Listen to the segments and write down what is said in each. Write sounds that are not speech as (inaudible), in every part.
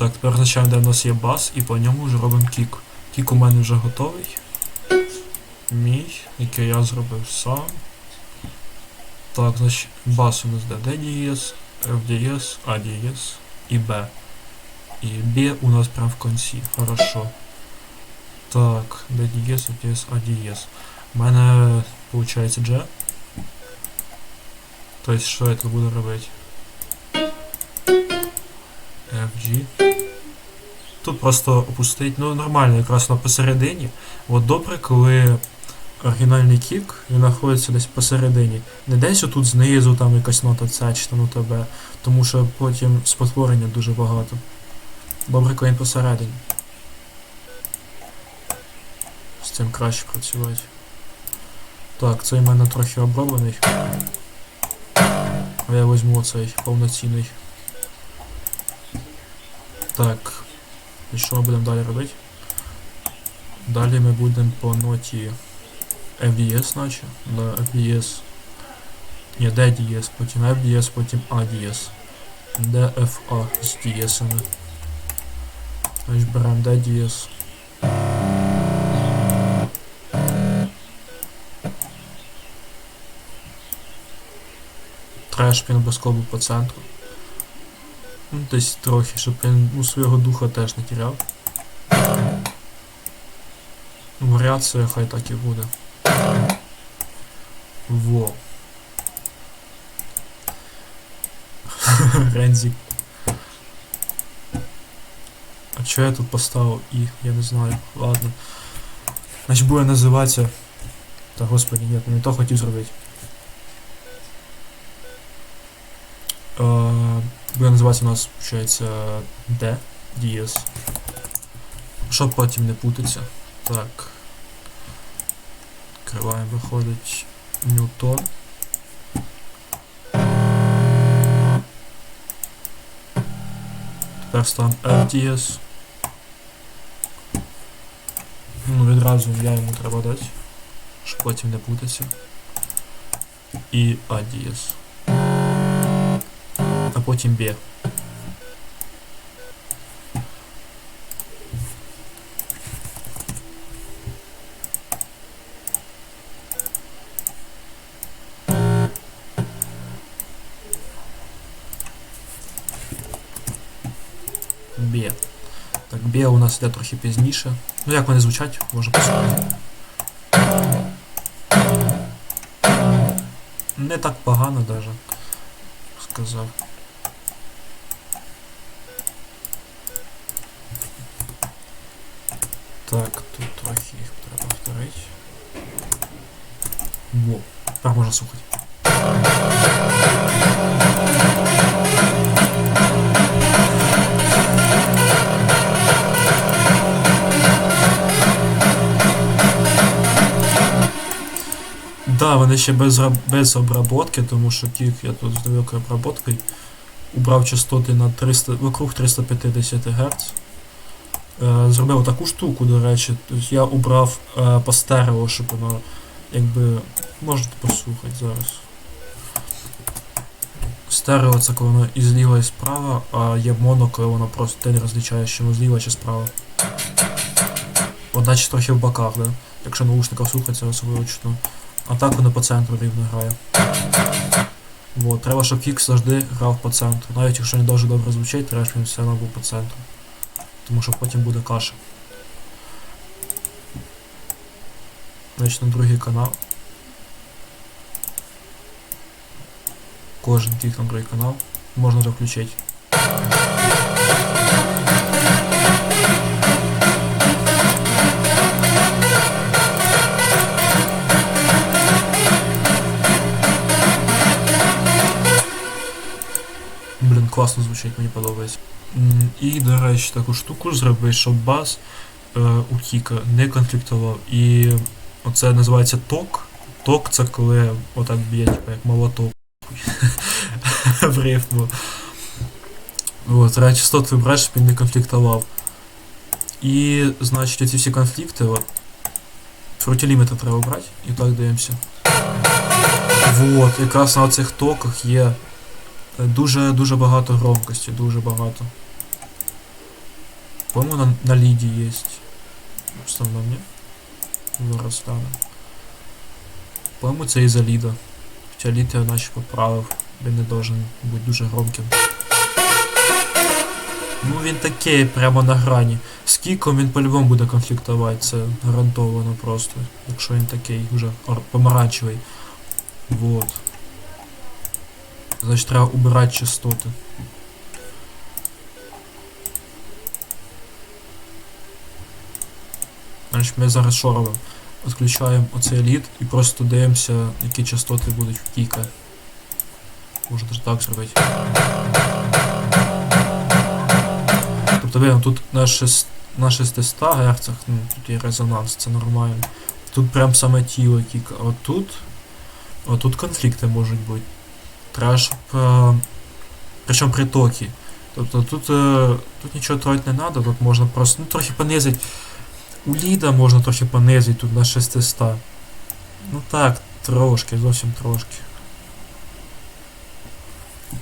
Так, тепер означаємо, де в нас є бас, і по ньому вже робимо кік. Кік у мене вже готовий. Мій, який я зробив сам. Так, значить, бас у нас де D дієс, F дієс, А дієс і Б. І Б у нас прям в кінці. Хорошо. Так, D дієс, F дієс, А дієс. У мене виходить G. Тобто, що я тут буду робити? F, G. Тут просто опустить, ну нормально, якраз на посередині. От добре, коли оригінальний кік, він знаходиться десь посередині. Не десь отут знизу, там якась нота С чи там нота Б, тому що потім спотворення дуже багато. Добре, коли він посередині. З цим краще працювати. Так, цей в мене трохи оброблений. А я візьму оцей повноцінний. Так. І що ми будемо далі робити? Далі ми будемо по ноті FDS, наче. Да, FDS. Ні, DDS, потім FDS, потім ADS. DFA з DS. Значить беремо DDS. Треш він був по центру. Ну, десь трохи, щоб він ну, свого духа теж не тіряв. Варіація хай так і буде. Во. (laughs) Рензі. А чого я тут поставив і? Я не знаю. Ладно. Значить буде називатися. Та господи, ні, не то хотів зробити. буде називатися у нас, виходить, D, DS. Щоб потім не путатися. Так. Відкриваємо, виходить Ньютон. Тепер ставимо FDS. Ну, відразу я йому треба дати, щоб потім не путатися. І ADS. А потім B. Б. Так, Б у нас йде трохи пізніше. Ну як вони звучать, може послухати. Не так погано даже, сказав. Так, тут трохи їх треба повторити. Во, тепер можна слухати. Да, вони ще без, без обработки, тому що кік я тут з великою обработкою убрав частоти на 300, вокруг 350 Гц. Е, зробив таку штуку, до речі. Тобто я убрав е, по стерео, щоб воно якби. Можете послухати зараз. Стерео це коли воно і зліва, і справа, а є моно, коли воно просто ти не розлічаєш, що воно зліва чи справа. Одначе трохи в боках, да? Якщо наушників слухається, особливо чутно. А так воно по центру рівно грає. Вот, треба, щоб кік завжди грав по центру. Навіть якщо не дуже добре звучить, треба, щоб він все одно був по центру. Тому що потім буде каша. Значить на другий канал. Кожен кік на другий канал. Можна вже класно звучить, мені подобається. І, до речі, таку штуку зроби, щоб бас е, у Кіка не конфліктував. І оце називається ток. Ток це коли отак б'є, типу, як молоток. (laughs) В рифму. От, частоту вибрати, щоб він не конфліктував. І, значить, ці всі конфлікти, от, фрутіліметр треба брати, і так дивимося. Вот, якраз на цих токах є Дуже дуже багато громкості, дуже багато. По-моему, на, на лиде есть. Не? Зараз. По-моему, це із-за ліда. Хоча лід я наче поправив. Він не должен бути дуже громким. Ну він такий, прямо на грані. З кіком він по-любому буде конфліктувати, це гарантовано просто. Якщо він такий вже помаранчевий. Вот. Значить треба убирати частоти. Значить ми зараз що робимо? Відключаємо оцей лід і просто дивимося, які частоти будуть в кіка. Можна даже так зробити. Тобто видно, тут на, 6, на 600 Гц, ну, тут є резонанс, це нормально. Тут прям саме тіло кіка. А отут. Отут конфлікти можуть бути. Треба, щоб. Причому притоки. Тобто тут, е, тут нічого тратити не треба, тут можна просто ну, трохи понизити. У ліда можна трохи понизити тут на 600. Ну так, трошки, зовсім трошки.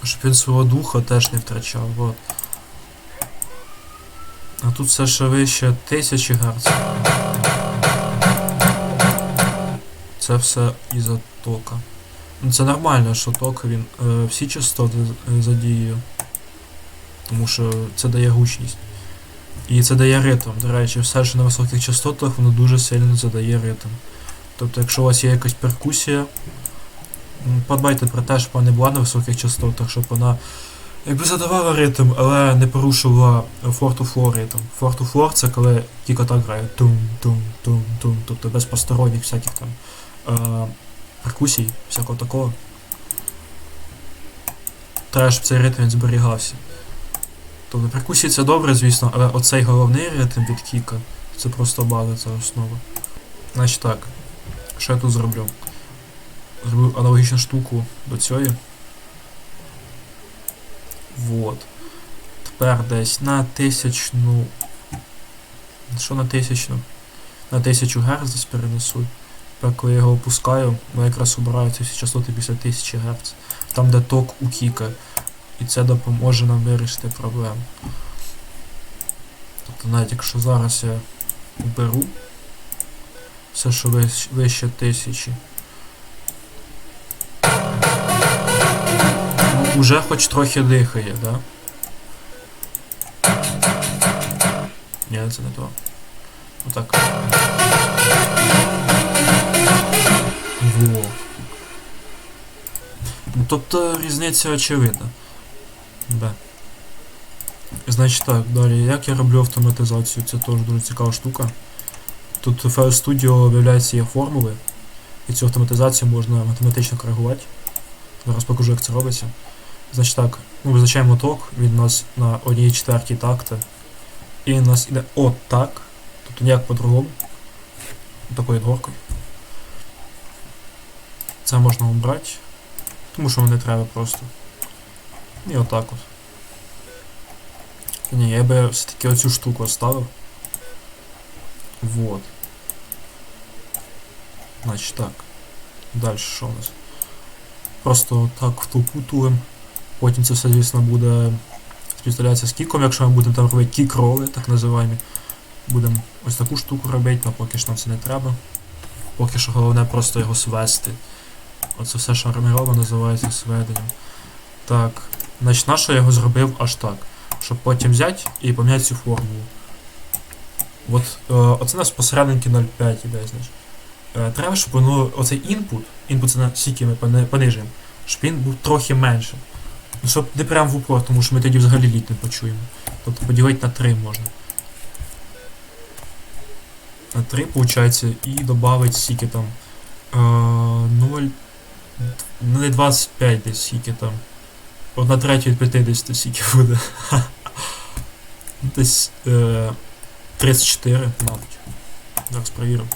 Щоб він свого духа теж не втрачав. Вот. А тут все ще вище 1000 Гц. Це все із-за тока. Ну це нормально, що ток він е, всі частоти е, задіює. Тому що це дає гучність. І це дає ритм. До речі, все, що на високих частотах, воно дуже сильно задає ритм. Тобто, якщо у вас є якась перкусія, подбайте про те, щоб вона не була на високих частотах, щоб вона якби задавала ритм, але не порушувала фор-ту-флор ритм. Фор-ту-флор це коли тільки так грає тум-тум-тум-тум, тобто без посторонніх всяких там е, перкусій, всякого такого. Треба, щоб цей ритм зберігався. Тобто перкусії це добре, звісно, але оцей головний ритм від кіка це просто база, це основа. Значить так, що я тут зроблю? Зроблю аналогічну штуку до цієї. Вот. Тепер десь на тисячну. Що на тисячну? На 1000 Гц десь перенесу. Тепер коли я його опускаю, воно якраз обираються всі частоти після 1000 Гц. Там де ток у кіка. І це допоможе нам вирішити проблему. Тобто навіть якщо зараз я беру все, що вище тисячі. Ну, уже хоч трохи дихає, да? Ні, це не то. Отак. Во. Ну, тобто різниця очевидна. Да. Значить так, далі, як я роблю автоматизацію, це теж дуже цікава штука. Тут в FL Studio виявляється є формули, і цю автоматизацію можна математично коригувати. Зараз покажу, як це робиться. Значить так, ми визначаємо ток, він у нас на 1 четвертій такта. І у нас іде от так. Тобто ніяк по-другому. Такою горкою. Це можна обрати. Тому що не треба просто. І отак от. Ні, я би все-таки оцю штуку оставив. Вот. Значить так. Далі що у нас? Просто так втопутуємо. Потім це все, звісно, буде співставлятися з кіком, якщо ми будемо там робити кік-роли, так називаємо. Будемо ось таку штуку робити, але поки що нам це не треба. Поки що головне просто його свести. Оце все, що ми робимо, називається сведенням. Так, значить, на що я його зробив аж так, щоб потім взяти і поміняти цю формулу. От е, оце у нас посерединки 0,5 іде, значить. Е, треба, щоб воно, оцей інпут, інпут це на скільки ми пони- понижуємо, щоб він був трохи меншим. Ну, щоб не прям в упор, тому що ми тоді взагалі лід не почуємо. Тобто поділити на 3 можна. На 3, виходить, і додати скільки там. Е, 0. Ну не 25 десь скільки там. Одна третя від 50 скільки буде. (laughs) Десь е, 34, мабуть. Зараз перевіримо.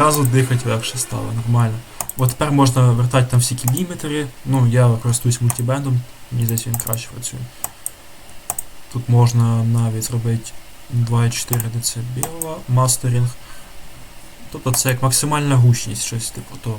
Зразу дихати легше стало, нормально. От тепер можна вертати там всі кіліметри. Ну, я користуюсь мультибендом, мені здається, він краще працює. Тут можна навіть зробити 2,4 дБ мастеринг. Тобто це як максимальна гучність, щось типу того.